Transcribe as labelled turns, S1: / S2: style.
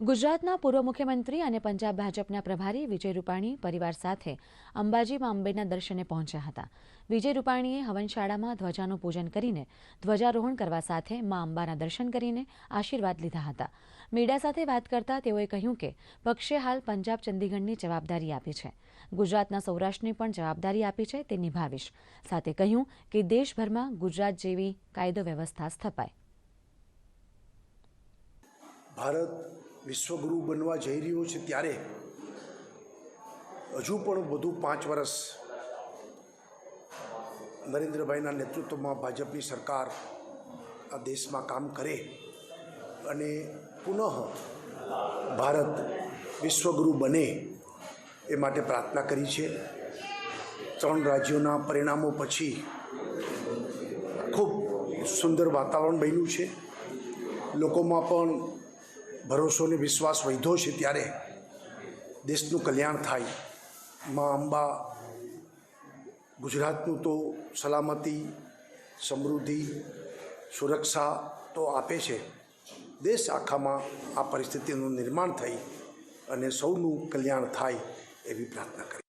S1: ગુજરાતના પૂર્વ મુખ્યમંત્રી અને પંજાબ ભાજપના પ્રભારી વિજય રૂપાણી પરિવાર સાથે અંબાજીમાં અંબેના દર્શને પહોંચ્યા હતા. વિજય રૂપાણીએ હવનશાળામાં ધ્વજાનું પૂજન કરીને ધ્વજારોહણ કરવા સાથે મા અંબાના દર્શન કરીને આશીર્વાદ લીધા હતા. મીડિયા સાથે વાત કરતા તેઓએ કહ્યું કે, પક્ષે હાલ પંજાબ ચંદીગઢની જવાબદારી આપી છે. ગુજરાતના સૌરાષ્ટ્રની પણ જવાબદારી આપી છે તે નિભાવીશ. સાથે કહ્યું કે, દેશભરમાં ગુજરાત જેવી કાયદો વ્યવસ્થા સ્થપાય.
S2: ભારત વિશ્વગુરુ બનવા જઈ રહ્યો છે ત્યારે હજુ પણ વધુ પાંચ વર્ષ નરેન્દ્રભાઈના નેતૃત્વમાં ભાજપની સરકાર આ દેશમાં કામ કરે અને પુનઃ ભારત વિશ્વગુરુ બને એ માટે પ્રાર્થના કરી છે. ત્રણ રાજ્યોના પરિણામો પછી ખૂબ સુંદર વાતાવરણ બન્યું છે. લોકોમાં પણ ભરોસો અને વિશ્વાસ વધ્યો છે ત્યારે દેશનું કલ્યાણ થાય. મા અંબા, ગુજરાતનું તો સલામતી, સમૃદ્ધિ, સુરક્ષા તો આપે છે. દેશ આખામાં આ પરિસ્થિતિનું નિર્માણ થઈ અને સૌનું કલ્યાણ થાય એવી પ્રાર્થના કરી.